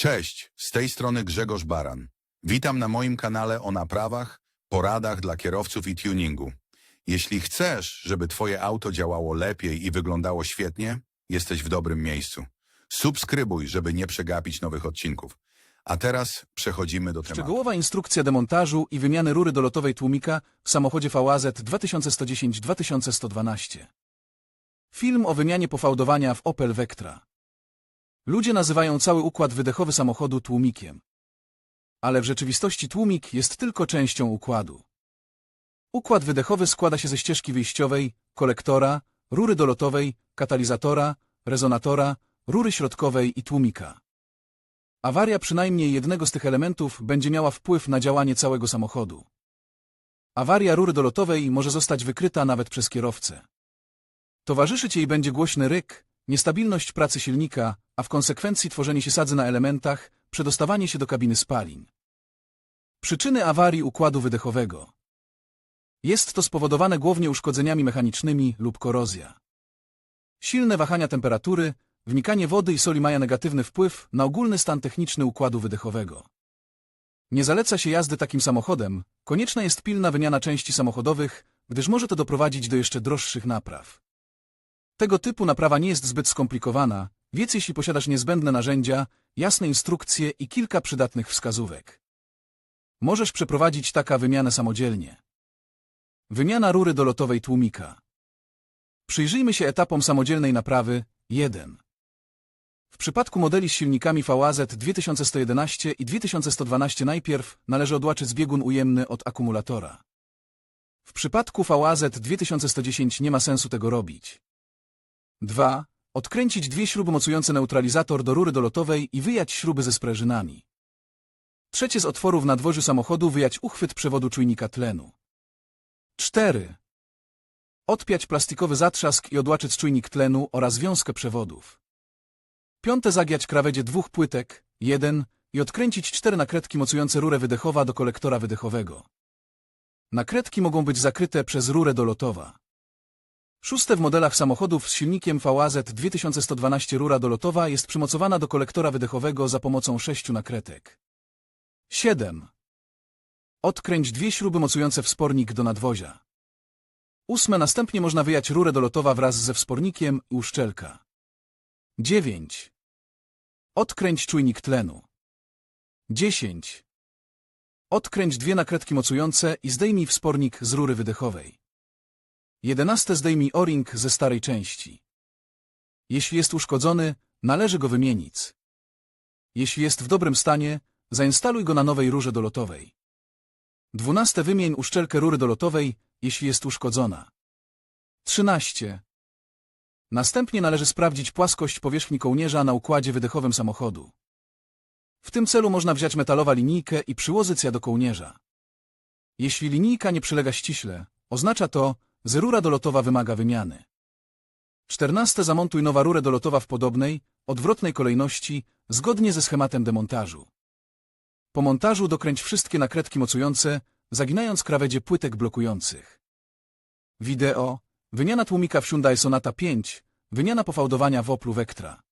Cześć, z tej strony Grzegorz Baran. Witam na moim kanale o naprawach, poradach dla kierowców i tuningu. Jeśli chcesz, żeby Twoje auto działało lepiej i wyglądało świetnie, jesteś w dobrym miejscu. Subskrybuj, żeby nie przegapić nowych odcinków. A teraz przechodzimy do tematu. Szczegółowa instrukcja demontażu i wymiany rury dolotowej tłumika w samochodzie VAZ 2110-2112. Film o wymianie pofałdowania w Opel Vectra. Ludzie nazywają cały układ wydechowy samochodu tłumikiem. Ale w rzeczywistości tłumik jest tylko częścią układu. Układ wydechowy składa się ze ścieżki wyjściowej, kolektora, rury dolotowej, katalizatora, rezonatora, rury środkowej i tłumika. Awaria przynajmniej jednego z tych elementów będzie miała wpływ na działanie całego samochodu. Awaria rury dolotowej może zostać wykryta nawet przez kierowcę. Towarzyszyć jej będzie głośny ryk, niestabilność pracy silnika, a w konsekwencji tworzenie się sadzy na elementach, przedostawanie się do kabiny spalin. Przyczyny awarii układu wydechowego. Jest to spowodowane głównie uszkodzeniami mechanicznymi lub korozja. Silne wahania temperatury, wnikanie wody i soli mają negatywny wpływ na ogólny stan techniczny układu wydechowego. Nie zaleca się jazdy takim samochodem, konieczna jest pilna wymiana części samochodowych, gdyż może to doprowadzić do jeszcze droższych napraw. Tego typu naprawa nie jest zbyt skomplikowana, więc jeśli posiadasz niezbędne narzędzia, jasne instrukcje i kilka przydatnych wskazówek. Możesz przeprowadzić taka wymianę samodzielnie. Wymiana rury dolotowej tłumika. Przyjrzyjmy się etapom samodzielnej naprawy 1. W przypadku modeli z silnikami VAZ 2111 i 2112 najpierw należy odłaczyć biegun ujemny od akumulatora. W przypadku VAZ 2110 nie ma sensu tego robić. 2. Odkręcić dwie śruby mocujące neutralizator do rury dolotowej i wyjać śruby ze sprężynami. Trzecie z otworu w nadwoziu samochodu wyjać uchwyt przewodu czujnika tlenu. 4. Odpiać plastikowy zatrzask i odłaczyć czujnik tlenu oraz wiązkę przewodów. Piąte zagiać krawędzie dwóch płytek, jeden i odkręcić cztery nakrętki mocujące rurę wydechowa do kolektora wydechowego. Nakrętki mogą być zakryte przez rurę dolotowa. Szóste w modelach samochodów z silnikiem VAZ 2112 rura dolotowa jest przymocowana do kolektora wydechowego za pomocą sześciu nakrętek. 7. Odkręć dwie śruby mocujące wspornik do nadwozia. Ósme następnie można wyjać rurę dolotowa wraz ze wspornikiem i uszczelka. 9. Odkręć czujnik tlenu. 10. Odkręć dwie nakrętki mocujące i zdejmij wspornik z rury wydechowej. 11. Zdejmij o-ring ze starej części. Jeśli jest uszkodzony, należy go wymienić. Jeśli jest w dobrym stanie, zainstaluj go na nowej rurze dolotowej. 12. Wymień uszczelkę rury dolotowej, jeśli jest uszkodzona. 13. Następnie należy sprawdzić płaskość powierzchni kołnierza na układzie wydechowym samochodu. W tym celu można wziąć metalowa linijkę i przyłożyć ją do kołnierza. Jeśli linijka nie przylega ściśle, oznacza to, że rura dolotowa wymaga wymiany. 14. Zamontuj nowa rurę dolotowa w podobnej, odwrotnej kolejności, zgodnie ze schematem demontażu. Po montażu dokręć wszystkie nakrętki mocujące, zaginając krawędzie płytek blokujących. Wideo. Wymiana tłumika w Hyundai Sonata 5. Wymiana pofałdowania w Oplu Vectra.